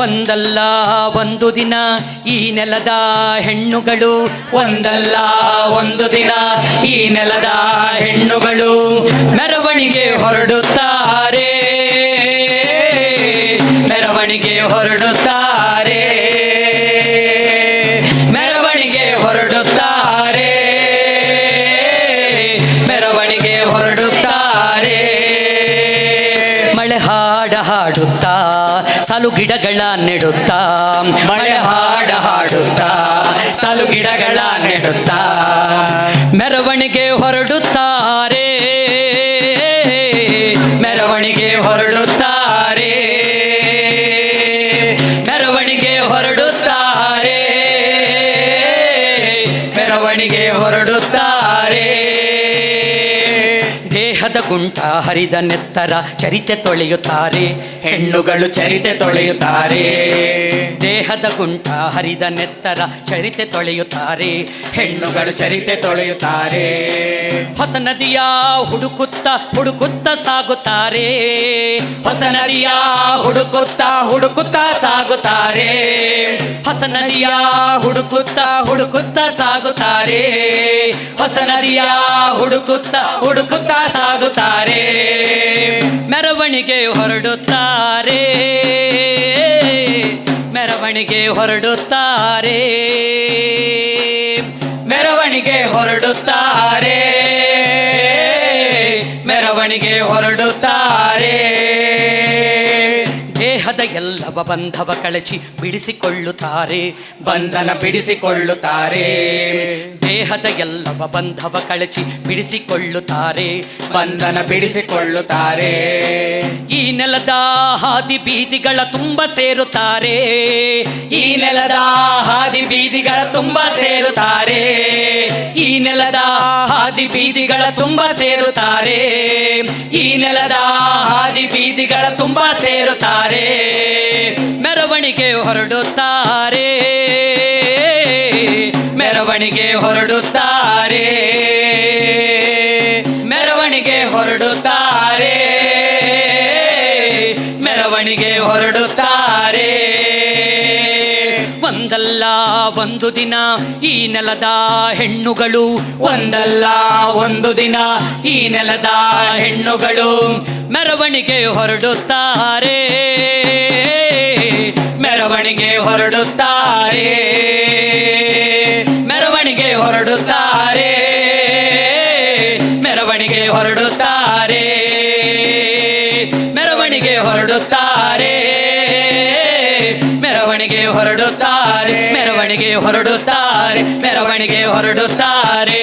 ಒಂದಲ್ಲ ಒಂದು ದಿನ ಈ ನೆಲದ ಹೆಣ್ಣುಗಳು, ಒಂದಲ್ಲ ಒಂದು ದಿನ ಈ ನೆಲದ ಹೆಣ್ಣುಗಳು ಮೆರವಣಿಗೆ ಹೊರಡುತ್ತಾರೆ. ಮೆರವಣಿಗೆ ಹೊರಡುತ್ತಾರೆ. ಮೆರವಣಿಗೆ ಹೊರಡುತ್ತಾರೆ. ಮೆರವಣಿಗೆ ಹೊರಡುತ್ತಾರೆ. ಮಳೆ ಹಾಡ ಹಾಡುತ್ತಾ ಸಾಲು ಗಿಡಗಳ ನೆಡುತ್ತಾ, ಮಳೆ ಹಾಡ ಹಾಡುತ್ತಾ, ಸಾಲು ಗಿಡಗಳ ನೆಡುತ್ತಾ, ಮೆರವಣಿಗೆ ಹೊರಡುತ್ತಾರೆ. ಮೆರವಣಿಗೆ ಹೊರಡುತ್ತಾರೆ. ಮೆರವಣಿಗೆ ಹೊರಡುತ್ತಾರೆ. ಮೆರವಣಿಗೆ ಹೊರಡುತ್ತಾರೆ. ದೇಹದ ಗುಂಟ ಹರಿದ ನೆತ್ತರ ಚರಿತೆ ತೊಳೆಯುತ್ತಾರೆ. ಹೆಣ್ಣುಗಳು ಚರಿತೆ ತೊಳೆಯುತ್ತಾರೆ. ದೇಹದ ಗುಂಟ ಹರಿದ ನೆತ್ತರ ಚರಿತೆ ತೊಳೆಯುತ್ತಾರೆ. ಹೆಣ್ಣುಗಳು ಚರಿತೆ ತೊಳೆಯುತ್ತಾರೆ. ಹೊಸ ನದಿಯ ಹುಡುಕುತ್ತ ಹುಡುಕುತ್ತ ಸಾಗುತ್ತಾರೆ. ಹೊಸ ನದಿಯ ಹುಡುಕುತ್ತ ಹುಡುಕುತ್ತ ಸಾಗುತ್ತಾರೆ. ಹೊಸ ನದಿಯ ಹುಡುಕುತ್ತ ಹುಡುಕುತ್ತ ಸಾಗುತ್ತಾರೆ. ಹೊಸ ನದಿಯ ಹುಡುಕುತ್ತ ಹುಡುಕುತ್ತ ಸಾಗುತ್ತಾರೆ. ಮೆರವಣಿಗೆ ಹೊರಡುತ್ತಾರೆ ಮೆರವಣಿಗೆ ಹೊರಡುತ್ತಾರೆ. ಮೆರವಣಿಗೆ ಹೊರಡುತ್ತಾರೆ. ಮೆರವಣಿಗೆ ಹೊರಡುತ್ತಾರೆ. ದೇಹದ ಎಲ್ಲವ ಬಂಧವ ಕಳಚಿ ಬಿಡಿಸಿಕೊಳ್ಳುತ್ತಾರೆ. ಬಂಧನ ಬಿಡಿಸಿಕೊಳ್ಳುತ್ತಾರೆ. ದೇಹದ ಎಲ್ಲವ ಬಂಧವ ಕಳಚಿ ಬಿಡಿಸಿಕೊಳ್ಳುತ್ತಾರೆ. ಬಂಧನ ಬಿಡಿಸಿಕೊಳ್ಳುತ್ತಾರೆ. ಈ ನೆಲದ ಹಾದಿ ಬೀದಿಗಳ ತುಂಬ ಸೇರುತ್ತಾರೆ. ಈ ನೆಲದ ಹಾದಿ ಬೀದಿಗಳ ತುಂಬ ಸೇರುತ್ತಾರೆ. ಈ ನೆಲದ ಹಾದಿ ಬೀದಿಗಳ ತುಂಬ ಸೇರುತ್ತಾರೆ. ಈ ನೆಲದ ಹಾದಿ ಬೀದಿಗಳ ತುಂಬ ಸೇರುತ್ತಾರೆ. ಮೆರವಣಿಗೆ ಹೊರಡುತ್ತಾರೆ. ಮೆರವಣಿಗೆ ಹೊರಡುತ್ತಾರೆ. ಮೆರವಣಿಗೆ ಹೊರಡುತ್ತಾರೆ. ಮೆರವಣಿಗೆ ಹೊರಡುತ್ತಾರೆ. ಒಂದಲ್ಲ ಒಂದು ದಿನ ಈ ನೆಲದ ಹೆಣ್ಣುಗಳು, ಒಂದಲ್ಲ ಒಂದು ದಿನ ಈ ನೆಲದ ಹೆಣ್ಣುಗಳು ಮೆರವಣಿಗೆ ಹೊರಡುತ್ತಾರೆ. ಮೆರವಣಿಗೆ ಹೊರಡುತ್ತಾರೆ. ಮೆರವಣಿಗೆ ಹೊರಡುತ್ತಾರೆ. ಮೆರವಣಿಗೆ ಹೊರಡುತ್ತಾರೆ. ಮೆರವಣಿಗೆ ಹೊರಡುತ್ತಾರೆ.